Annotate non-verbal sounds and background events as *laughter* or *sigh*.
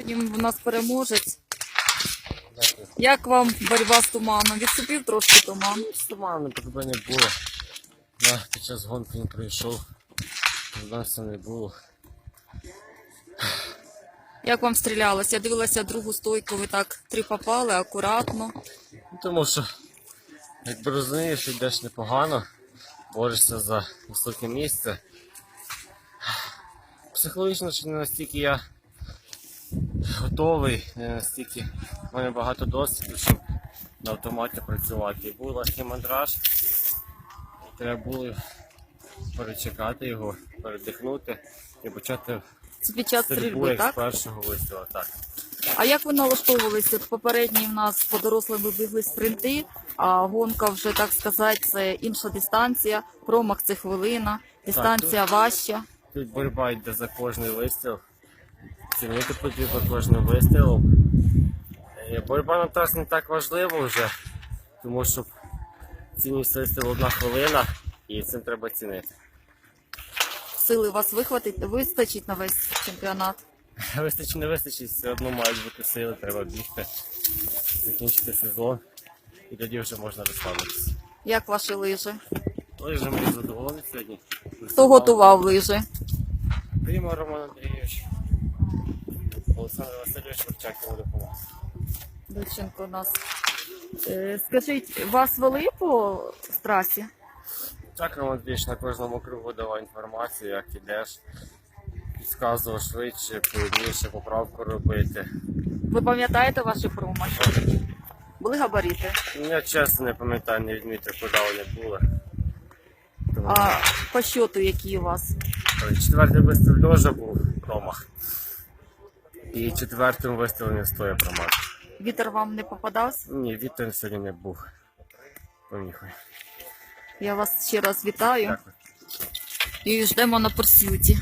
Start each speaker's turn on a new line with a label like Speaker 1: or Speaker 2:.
Speaker 1: Сьогодні у нас переможець.
Speaker 2: Дякую.
Speaker 1: Як вам боротьба з туманом? Відступив трошки туман.
Speaker 2: Туману тебе не було. Я під час гонки не прийшов. Вдався не було.
Speaker 1: Як вам стрілялось? Я дивилася другу стойку, ви так три попали, акуратно.
Speaker 2: Ну, Тому що, якби розумієш, що йдеш непогано, борешся за високе місце. Психологічно ще не настільки я готовий, настільки в мене багато досвіду, щоб на автоматі працювати. Був легкий мандраж. Треба було перечекати його, передихнути і почати
Speaker 1: Це під час
Speaker 2: стрільбу
Speaker 1: стрільби,
Speaker 2: як з першого вистрілу. Так.
Speaker 1: А як ви налаштовувалися? Попередні в нас по дорослим ви бігли спринти, а гонка вже, так сказати, це інша дистанція, промах це хвилина, дистанція важча.
Speaker 2: Тут боротьба йде за кожний вистріл. Цінити потрібно кожним вистрілом. Е, Боротьба на трасі не так важлива вже, тому що цінність вистрілу одна хвилина і цим треба цінити.
Speaker 1: Сили у вас вихватить, вистачить на весь чемпіонат. *laughs*
Speaker 2: Вистачить, не вистачить, все одно мають бути сили, треба бігти, закінчити сезон і тоді вже можна розслабитися.
Speaker 1: Як ваші лижі?
Speaker 2: Лижи мені задоволений сьогодні.
Speaker 1: Хто готував лижі?
Speaker 2: Прямо Роман Андрійович. Олександр Васильович Верчак йому допомог.
Speaker 1: Дівчинко у нас. Е, скажіть, вас вели по трасі?
Speaker 2: Так, Роман Андрійович на кожному кругу давав інформацію, як ідеш. Підказував швидше, повільніше поправку робити.
Speaker 1: Ви пам'ятаєте ваші промахи? Були габарити?
Speaker 2: Ну, Я чесно не пам'ятаю, не відмітив, куди вони були. Тому
Speaker 1: А по щоту які у вас?
Speaker 2: Четвертий вистріл льожа був промах. І четвертим вистрілом не стоя промах.
Speaker 1: Вітер вам не попадався?
Speaker 2: Ні, вітер сьогодні не був. Поміхуй.
Speaker 1: Я вас ще раз вітаю
Speaker 2: Дякую.
Speaker 1: і ждемо на порсюті.